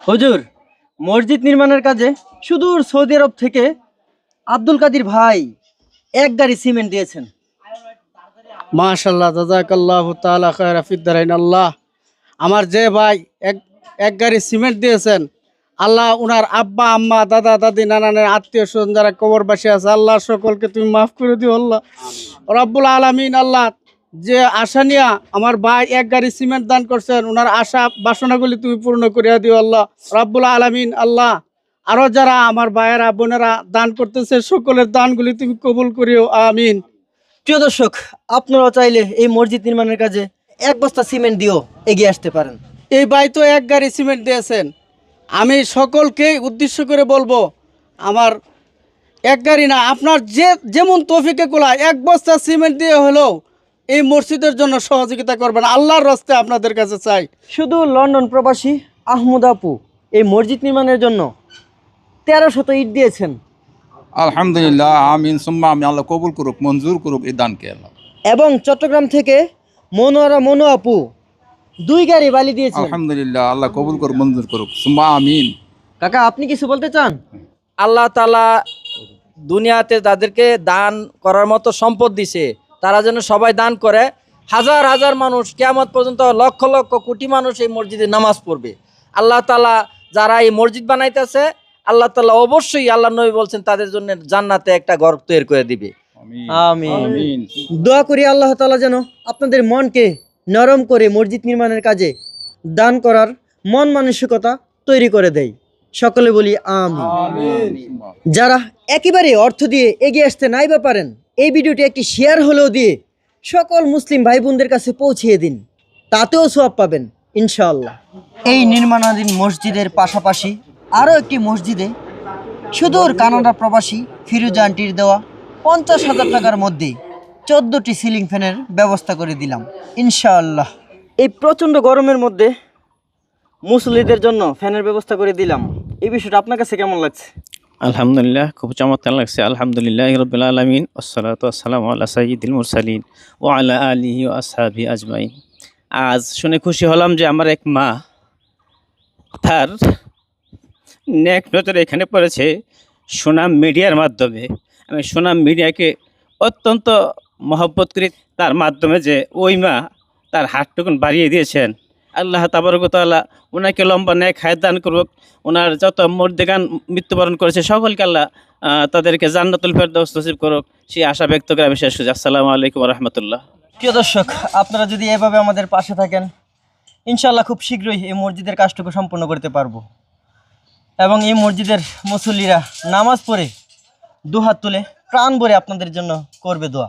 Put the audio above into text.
হুজুর মসজিদ নির্মাণের কাজে সুদূর সৌদি আরব থেকে আব্দুল কাদির ভাই এক গাড়ি সিমেন্ট দিয়েছেন। মাশাল্লাহ জাজাকাল্লাহ দারাইন আল্লাহ। আমার যে ভাই এক এক গাড়ি সিমেন্ট দিয়েছেন আল্লাহ উনার আব্বা আম্মা দাদা দাদি নানানের আত্মীয় স্বজন যারা কবরবাসী আছে আল্লাহ সকলকে তুমি মাফ করে দিও আল্লাহ। রব্বুল আলমিন আল্লাহ যে আশা নিয়া আমার ভাই এক গাড়ি সিমেন্ট দান করছেন ওনার আশা বাসনাগুলি তুমি পূর্ণ করিয়া দিও আল্লাহ। রব্বুল আলমিন আল্লাহ। আরও যারা আমার ভাইয়েরা বোনেরা দান করতেছে সকলের দানগুলি তুমি কবুল করিও আমিন। প্রিয় দর্শক আপনারাও চাইলে এই মসজিদ নির্মাণের কাজে এক বস্তা সিমেন্ট দিয়েও এগিয়ে আসতে পারেন। এই ভাই তো এক গাড়ি সিমেন্ট দিয়েছেন। আমি সকলকেই উদ্দেশ্য করে বলব আমার এক গাড়ি না আপনার যে যেমন তৌফিকে কোলা এক বস্তা সিমেন্ট দিয়ে হলেও এই মসজিদের জন্য সহযোগিতা করবেন। আল্লাহর রাস্তে আপনাদের কাছে চাই। শুধু লন্ডন প্রবাসী আহমদ আপু এই মসজিদ নির্মাণের জন্য তেরো শত ইট দিয়েছেন। আলহামদুলিল্লাহ আমিন সুম্মা আমি আল্লাহ কবুল করুক মঞ্জুর করুক এই দানকে আল্লাহ। এবং চট্টগ্রাম থেকে মনোয়ারা মনো আপু দুই গাড়ি বালি দিয়েছেন। আলহামদুলিল্লাহ আল্লাহ কবুল করুক মঞ্জুর করুক সুম্মা আমিন। কাকা আপনি কিছু বলতে চান? আল্লাহ তালা দুনিয়াতে যাদেরকে দান করার মতো সম্পদ দিছে। তারা যেন সবাই দান করে। হাজার হাজার মানুষ কেয়ামত পর্যন্ত লক্ষ লক্ষ কোটি মানুষ এই মসজিদে নামাজ পড়বে। আল্লাহ তালা যারা এই মসজিদ বানাইতেছে আল্লাহ তালা অবশ্যই আল্লাহ নবী বলছেন তাদের জন্য জান্নাতে একটা ঘর তৈরি করে দিবে। আমিন। আমিন। আমিন। দোয়া করি আল্লাহ তালা যেন আপনাদের মনকে নরম করে মসজিদ নির্মাণের কাজে দান করার মন মানসিকতা তৈরি করে দেয়। সকলে বলি আমিন। আমিন। যারা একেবারে অর্থ দিয়ে এগিয়ে আসতে নাই বা পারেন ভিডিওটি একটি শেয়ার হলেও দিয়ে সকল মুসলিম ভাই বোনদের কাছে পৌঁছিয়ে দিন। তাতেও সোয়াব পাবেন ইনশাআল্লাহ। এই নির্মাণাধীন মসজিদের পাশাপাশি আরও একটি মসজিদে সুদূর কানাডা প্রবাসী ফিরোজা আন্টির দেওয়া পঞ্চাশ হাজার টাকার মধ্যে চোদ্দোটি সিলিং ফ্যানের ব্যবস্থা করে দিলাম ইনশাআল্লাহ। এই প্রচণ্ড গরমের মধ্যে মুসলিদের জন্য ফ্যানের ব্যবস্থা করে দিলাম। এই বিষয়টা আপনার কাছে কেমন লাগছে? আলহামদুলিল্লাহ, খুব চমৎকার লাগছে। আলহামদুলিল্লাহ রবিল আলমিন ওসলাত আসসালাম আল্লাহ সাইদুল মুরসালিন ও আল্লাহ আলিহি ও আসহাবি আজমাইন। আজ শুনে খুশি হলাম যে আমার এক মা, তার নেক নজর এখানে পড়েছে সুনাম মিডিয়ার মাধ্যমে। আমি সুনাম মিডিয়াকে অত্যন্ত মহব্বত করি তার মাধ্যমে যে ওই মা তার হাতটুকুন বাড়িয়ে দিয়েছেন। আল্লাহ তাবরকতাল্লাহ ওনাকে লম্বা ন্যায় খায় দান করুক। ওনার যত মর্দেগান মৃত্যুবরণ করেছে, সকলকে আল্লাহ তাদেরকে জান্নাতুল ফেরদৌস নসিব করুক। সেই আশা ব্যক্ত করে আমি শেষ করছি। আসসালামু আলাইকুম রহমতুল্লাহ। প্রিয় দর্শক, আপনারা যদি এভাবে আমাদের পাশে থাকেন ইনশাল্লাহ খুব শীঘ্রই এই মসজিদের কাজটুকু সম্পন্ন করতে পারব। এবং এই মসজিদের মুসল্লিরা নামাজ পড়ে দুহাত তুলে প্রাণ ভরে আপনাদের জন্য করবে দোয়া।